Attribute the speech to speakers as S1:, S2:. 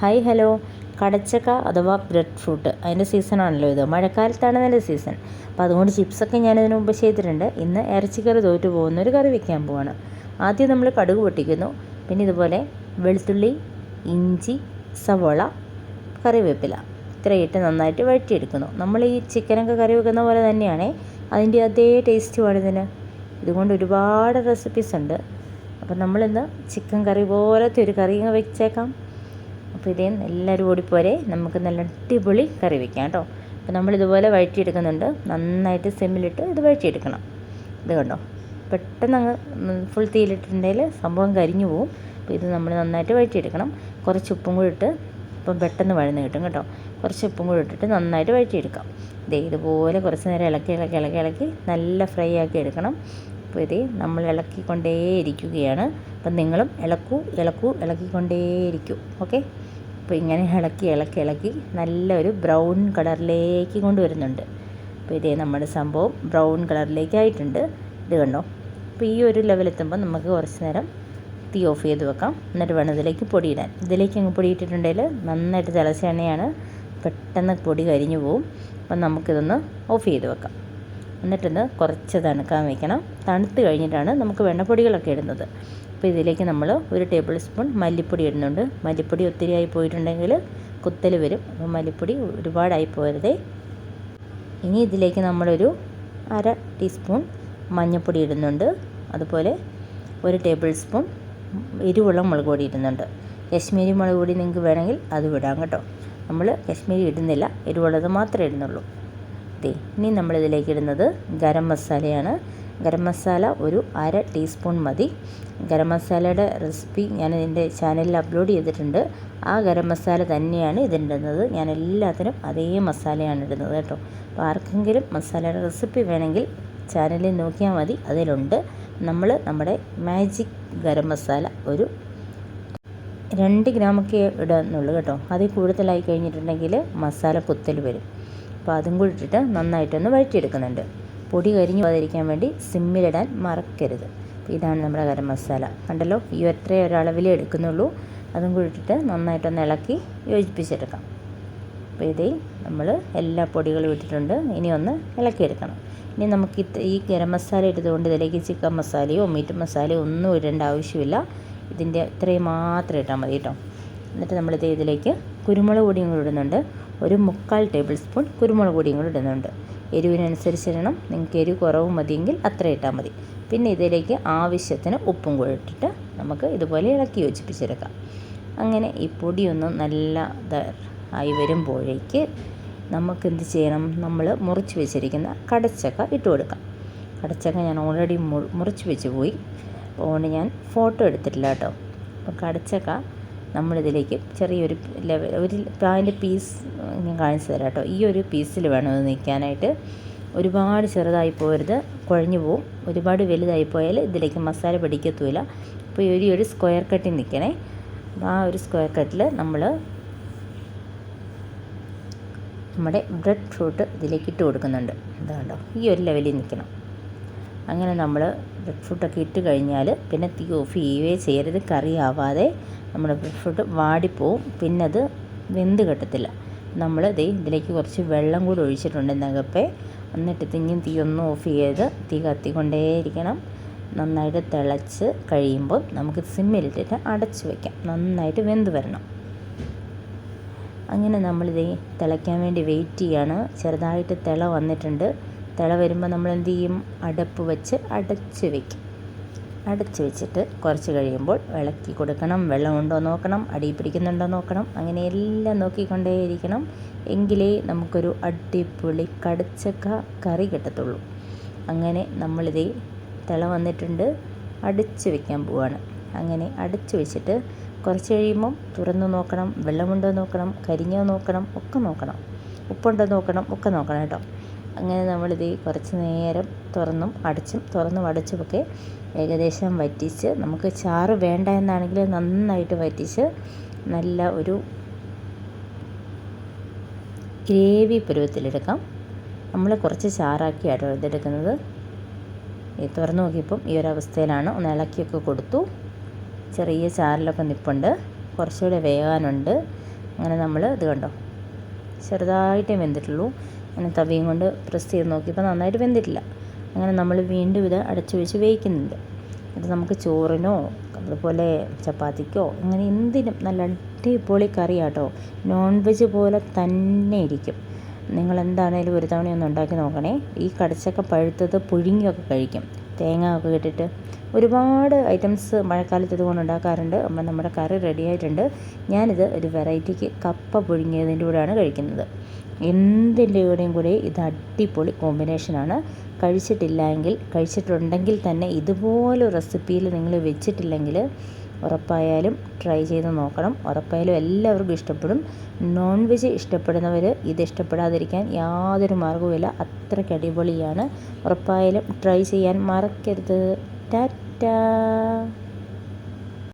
S1: Hi hello കടച്ചക്ക അഥവാ bread fruit അതിന്റെ സീസണാണല്ലോ ഇത്. മഴക്കാലത്താണ് അതിന്റെ സീസൺ അപ്പോൾ അതുകൊണ്ട് ചിപ്സൊക്കെ ഞാനതിന് മുമ്പ് ചെയ്തിട്ടുണ്ട്. ഇന്ന് ഇറച്ചിക്കറി തോറ്റു പോകുന്ന ഒരു കറി വെക്കാൻ പോവാണ്. ആദ്യം നമ്മൾ കടുക് പൊട്ടിക്കുന്നു. പിന്നെ ഇതുപോലെ വെളുത്തുള്ളി ഇഞ്ചി സവോള കറിവേപ്പില. ഇത്രയിട്ട് നന്നായിട്ട് വഴറ്റിയെടുക്കുന്നു. നമ്മൾ ഈ ചിക്കനൊക്കെ കറി വെക്കുന്ന പോലെ തന്നെയാണ്. അതിന്റെ അതേ ടേസ്റ്റ് വേണതിന് ഇതുകൊണ്ട് ഒരുപാട് റെസിപ്പീസ് ഉണ്ട്. അപ്പം നമ്മളിന്ന് ചിക്കൻ കറി പോലത്തെ ഒരു കറി വെച്ചേക്കാം. അപ്പോൾ ഇതേ എല്ലാവരും ഓടിപ്പോരെ. നമുക്ക് നല്ല അടിപൊളി കറി വയ്ക്കാം കേട്ടോ. അപ്പോൾ നമ്മളിതുപോലെ വഴറ്റിയെടുക്കുന്നുണ്ട്. നന്നായിട്ട് സിമ്മിലിട്ട് ഇത് വഴറ്റിയെടുക്കണം. ഇത് കണ്ടോ? പെട്ടെന്ന് അങ്ങ് ഫുൾ തീയിലിട്ടുണ്ടെങ്കിൽ സംഭവം കരിഞ്ഞു പോവും. അപ്പോൾ ഇത് നമ്മൾ നന്നായിട്ട് വഴറ്റിയെടുക്കണം. കുറച്ച് ഉപ്പും കൂടി ഇട്ട് ഇപ്പം പെട്ടെന്ന് വഴന്ന് കിട്ടും കേട്ടോ. കുറച്ച് ഉപ്പും കൂടി ഇട്ടിട്ട് നന്നായിട്ട് വഴറ്റിയെടുക്കാം. ഇതേ ഇതുപോലെ കുറച്ച് നേരം ഇളക്കി ഇളക്കി ഇളക്കി ഇളക്കി നല്ല ഫ്രൈ ആക്കി എടുക്കണം. അപ്പോൾ ഇതേ നമ്മൾ ഇളക്കിക്കൊണ്ടേ ഇരിക്കുകയാണ് അപ്പം നിങ്ങളും ഇളക്കൂ ഇളക്കൂ ഇളക്കിക്കൊണ്ടേയിരിക്കൂ. ഓക്കെ? അപ്പോൾ ഇങ്ങനെ ഇളക്കി ഇളക്കി ഇളക്കി നല്ലൊരു ബ്രൗൺ കളറിലേക്ക് കൊണ്ടുവരുന്നുണ്ട് അപ്പോൾ ഇതേ നമ്മുടെ സംഭവം ബ്രൗൺ കളറിലേക്ക് ആയിട്ടുണ്ട് ഇത് കണ്ടോ? അപ്പോൾ ഈ ഒരു ലെവലെത്തുമ്പോൾ നമുക്ക് കുറച്ച് നേരം തീ ഓഫ് ചെയ്ത് വെക്കാം. എന്നിട്ട് വേണം ഇതിലേക്ക് പൊടിയിടാൻ. ഇതിലേക്ക് അങ്ങ് പൊടിയിട്ടിട്ടുണ്ടെങ്കിൽ നന്നായിട്ട് തിളച്ച എണ്ണയാണ്. പെട്ടെന്ന് പൊടി കരിഞ്ഞു പോവും. അപ്പം നമുക്കിതൊന്ന് ഓഫ് ചെയ്ത് വെക്കാം. എന്നിട്ടൊന്ന് കുറച്ച് തണുക്കാൻ വയ്ക്കണം തണുത്ത് കഴിഞ്ഞിട്ടാണ് നമുക്ക് വെണ്ണപ്പൊടികളൊക്കെ ഇടുന്നത്. അപ്പോൾ ഇതിലേക്ക് നമ്മൾ ഒരു ടേബിൾ സ്പൂൺ മല്ലിപ്പൊടി ഇടുന്നുണ്ട്. മല്ലിപ്പൊടി ഒത്തിരി ആയി പോയിട്ടുണ്ടെങ്കിൽ കുത്തൽ വരും. അപ്പോൾ മല്ലിപ്പൊടി ഒരുപാടായി പോരുതേ. ഇനി ഇതിലേക്ക് നമ്മളൊരു അര ടീസ്പൂൺ മഞ്ഞൾപ്പൊടി ഇടുന്നുണ്ട്. അതുപോലെ ഒരു ടേബിൾ സ്പൂൺ എരിവുള്ള മുളക് പൊടി ഇടുന്നുണ്ട്. കശ്മീരി മുളക് പൊടി നിങ്ങൾക്ക് വേണമെങ്കിൽ അത് വിടാം കേട്ടോ. നമ്മൾ കശ്മീരി ഇടുന്നില്ല. എരിവുള്ളത് മാത്രമേ ഇടുന്നുള്ളൂ. ഇനി നമ്മളിതിലേക്ക് ഇടുന്നത് ഗരം മസാലയാണ്. ഗരം മസാല ഒരു അര ടീസ്പൂൺ മതി. ഗരം മസാലയുടെ റെസിപ്പി ഞാൻ എന്റെ ചാനലിൽ അപ്ലോഡ് ചെയ്തിട്ടുണ്ട്. ആ ഗരം മസാല തന്നെയാണ് ഇതിടുന്നത് ഞാൻ എല്ലാത്തിനും അതേ മസാലയാണ് ഇടുന്നത് കേട്ടോ. അപ്പോൾ ആർക്കെങ്കിലും മസാലയുടെ റെസിപ്പി വേണമെങ്കിൽ ചാനലിൽ നോക്കിയാൽ മതി. അതിലുണ്ട് നമ്മൾ നമ്മുടെ മാജിക് ഗരം മസാല ഒരു രണ്ട് ഗ്രാമൊക്കെ ഇടുന്നുള്ളൂ കേട്ടോ. അതിൽ കൂടുതലായി കഴിഞ്ഞിട്ടുണ്ടെങ്കിൽ മസാല കുത്തൽ വരും. അപ്പോൾ അതും കൂടി ഇട്ടിട്ട് നന്നായിട്ടൊന്ന് വഴറ്റിയെടുക്കുന്നുണ്ട്. പൊടി കരിഞ്ഞു പോകാതിരിക്കാൻ വേണ്ടി സിമ്മിലിടാൻ മറക്കരുത്. ഇതാണ് നമ്മുടെ ഗരം മസാല. കണ്ടല്ലോ? ഈ ഒറ്റ ഒരളവിലേ എടുക്കുന്നുള്ളൂ. അതും കൂടി ഇട്ടിട്ട് നന്നായിട്ടൊന്ന് ഇളക്കി യോജിപ്പിച്ചെടുക്കാം. അപ്പോൾ ഇതേ നമ്മൾ എല്ലാ പൊടികളും ഇട്ടിട്ടുണ്ട്. ഇനി ഒന്ന് ഇളക്കിയെടുക്കണം. ഇനി നമുക്ക് ഈ ഗരം മസാല ഇട്ടതുകൊണ്ട് ഇതിലേക്ക് ചിക്കൻ മസാലയോ മീറ്റ് മസാലയോ ഒന്നും ഇടേണ്ട ആവശ്യമില്ല. ഇതിന്റെ ഇത്രയും മാത്രം ഇട്ടാൽ മതി കേട്ടോ. എന്നിട്ട് നമ്മളിത് ഇതിലേക്ക് കുരുമുളക് പൊടിയും കൂടി ഇടുന്നുണ്ട്. ഒരു മുക്കാൽ ടേബിൾ സ്പൂൺ കുരുമുളക് പൊടിയും കൂടി ഇടുന്നുണ്ട്. എരിവിനനുസരിച്ച് ഇടണം. നിങ്ങൾക്ക് എരിവ് കുറവ് മതിയെങ്കിൽ അത്ര ഇട്ടാൽ മതി. പിന്നെ ഇതിലേക്ക് ആവശ്യത്തിന് ഉപ്പും കൂടി ഇട്ടിട്ട് നമുക്ക് ഇതുപോലെ ഇളക്കി യോജിപ്പിച്ചെടുക്കാം. അങ്ങനെ ഈ പൊടിയൊന്നും നല്ല ആയി വരുമ്പോഴേക്ക് നമുക്ക് എന്ത് ചെയ്യണം? നമ്മൾ മുറിച്ച് വെച്ചിരിക്കുന്ന കടച്ചക്ക ഇട്ട് കൊടുക്കാം. കടച്ചക്ക ഞാൻ ഓൾറെഡി മുറിച്ച് വെച്ച് പോയി. അതുകൊണ്ട് ഞാൻ ഫോട്ടോ എടുത്തിട്ടില്ല കേട്ടോ. അപ്പോൾ കടച്ചക്ക നമ്മളിതിലേക്ക് ചെറിയൊരു ലെവൽ ഒരു അതിന്റെ പീസ് ഞാൻ കാണിച്ചു തരാം കേട്ടോ. ഈ ഒരു പീസിൽ വേണം ഇത് നിൽക്കാനായിട്ട്. ഒരുപാട് ചെറുതായി പോരുത് കുഴഞ്ഞു പോവും. ഒരുപാട് വലുതായി പോയാൽ ഇതിലേക്ക് മസാല പിടിക്കത്തുമില്ല അപ്പോൾ ഈ ഒരു സ്ക്വയർ കട്ടിൽ നിൽക്കണേ. ആ ഒരു സ്ക്വയർ കട്ടിൽ നമ്മൾ നമ്മുടെ ബ്രെഡ് ഫ്രൂട്ട് ഇതിലേക്ക് ഇട്ട് കൊടുക്കുന്നുണ്ട്. ഇതാണ്ടോ ഈ ഒരു ലെവലിൽ നിൽക്കണം. അങ്ങനെ നമ്മൾ ബ്രെഡ് ഫ്രൂട്ടൊക്കെ ഇട്ട് കഴിഞ്ഞാൽ പിന്നെ തീ ഓഫ് ചെയ്യുകയേ ചെയ്യരുത്. കറി ആവാതെ നമ്മുടെ ബ്രെഡ് ഫ്രൂട്ട് വാടിപ്പോവും. പിന്നെ അത് വെന്ത് കിട്ടത്തില്ല. നമ്മൾ ദേ ഇതിലേക്ക് കുറച്ച് വെള്ളം കൂടി ഒഴിച്ചിട്ടുണ്ട് നകപ്പേ എന്നിട്ട് തിങ്ങും തീ ഒന്നും ഓഫ് ചെയ്ത് തീ കത്തിക്കൊണ്ടേയിരിക്കണം. നന്നായിട്ട് തിളച്ച് കഴിയുമ്പോൾ നമുക്ക് സിമ്മിലിട്ടിട്ട് അടച്ചു വയ്ക്കാം നന്നായിട്ട് വെന്ത് വരണം. അങ്ങനെ നമ്മളിത് തിളയ്ക്കാൻ വേണ്ടി വെയിറ്റ് ചെയ്യാണ്. ചെറുതായിട്ട് തിള വന്നിട്ടുണ്ട്. തിള വരുമ്പോൾ നമ്മൾ എന്ത് ചെയ്യും? അടപ്പ് വെച്ച് അടച്ച് വെക്കും. അടച്ച് വെച്ചിട്ട് കുറച്ച് കഴിയുമ്പോൾ ഇളക്കി കൊടുക്കണം. വെള്ളമുണ്ടോ നോക്കണം. അടി പിടിക്കുന്നുണ്ടോ നോക്കണം. അങ്ങനെ എല്ലാം നോക്കിക്കൊണ്ടേയിരിക്കണം. എങ്കിലേ നമുക്കൊരു അടിപൊളി കടച്ചക്ക കറി കിട്ടത്തുള്ളൂ. അങ്ങനെ നമ്മളിത് തിള വന്നിട്ടുണ്ട്. അടച്ച് വെക്കാൻ പോവാണ്. അങ്ങനെ അടച്ച് വെച്ചിട്ട് കുറച്ച് കഴിയുമ്പം തുറന്ന് നോക്കണം. വെള്ളമുണ്ടോ നോക്കണം. കരിഞ്ഞോ നോക്കണം. ഒക്കെ നോക്കണം. ഉപ്പുണ്ടോ നോക്കണം. ഒക്കെ നോക്കണം കേട്ടോ. അങ്ങനെ നമ്മളിത് കുറച്ച് നേരം തുറന്നും അടച്ചും തുറന്നും അടച്ചുമൊക്കെ ഏകദേശം വറ്റിച്ച് നമുക്ക് ചാറ് വേണ്ട എന്നാണെങ്കിൽ നന്നായിട്ട് വറ്റിച്ച് നല്ല ഒരു ഗ്രേവി പരുവത്തിലെടുക്കാം. നമ്മൾ കുറച്ച് ചാറാക്കിയാണ് ഇതെടുക്കുന്നത്. തുറന്നു നോക്കിയപ്പം ഈ ഒരു അവസ്ഥയിലാണ് ഒന്ന് ഇളക്കിയൊക്കെ കൊടുത്തു. ചെറിയ ചാറിലൊക്കെ നിൽപ്പുണ്ട് കുറച്ചുകൂടെ വേകാനുണ്ട് അങ്ങനെ നമ്മൾ ഇത് കണ്ടോ? ചെറുതായിട്ടേ വെന്തിട്ടുള്ളൂ. അങ്ങനെ തവിയും കൊണ്ട് പ്രസ് ചെയ്ത് നോക്കിയപ്പോൾ നന്നായിട്ട് വെന്തിട്ടില്ല. അങ്ങനെ നമ്മൾ വീണ്ടും ഇത് അടച്ചു വെച്ച് വേവിക്കുന്നുണ്ട്. ഇത് നമുക്ക് ചോറിനോ അതുപോലെ ചപ്പാത്തിക്കോ അങ്ങനെ എന്തിനും നല്ല അടിപൊളി കറിയാട്ടോ. നോൺ വെജ് പോലെ തന്നെ ഇരിക്കും. നിങ്ങൾ എന്താണേലും ഒരു തവണ ഒന്ന് ഉണ്ടാക്കി നോക്കണേ. ഈ കടച്ചക്ക പഴുത്തത് പുഴുങ്ങിയൊക്കെ കഴിക്കും. തേങ്ങ ഒക്കെ ഇട്ടിട്ട് ഒരുപാട് ഐറ്റംസ് മഴക്കാലത്ത് ഇതുകൊണ്ട് ഉണ്ടാക്കാറുണ്ട്. അപ്പം നമ്മുടെ കറി റെഡി ആയിട്ടുണ്ട്. ഞാനിത് ഒരു വെറൈറ്റിക്ക് കപ്പ പുഴുങ്ങിയതിന്റെ കൂടെയാണ് കഴിക്കുന്നത്. എന്തിന്റെ കൂടെയും കൂടി ഇത് അടിപൊളി കോമ്പിനേഷനാണ് കഴിച്ചിട്ടില്ല എങ്കിൽ കഴിച്ചിട്ടുണ്ടെങ്കിൽ തന്നെ ഇതുപോലെ റെസിപ്പിയിൽ നിങ്ങൾ വെച്ചിട്ടില്ലെങ്കിൽ ഉറപ്പായാലും ട്രൈ ചെയ്ത് നോക്കണം. ഉറപ്പായാലും എല്ലാവർക്കും ഇഷ്ടപ്പെടും. നോൺ വെജ് ഇഷ്ടപ്പെടുന്നവർ ഇത് ഇഷ്ടപ്പെടാതിരിക്കാൻ യാതൊരു മാർഗവുമില്ല അത്രയ്ക്ക് അടിപൊളിയാണ്. ഉറപ്പായാലും ട്രൈ ചെയ്യാൻ മറക്കരുത്. ടാറ്റാ.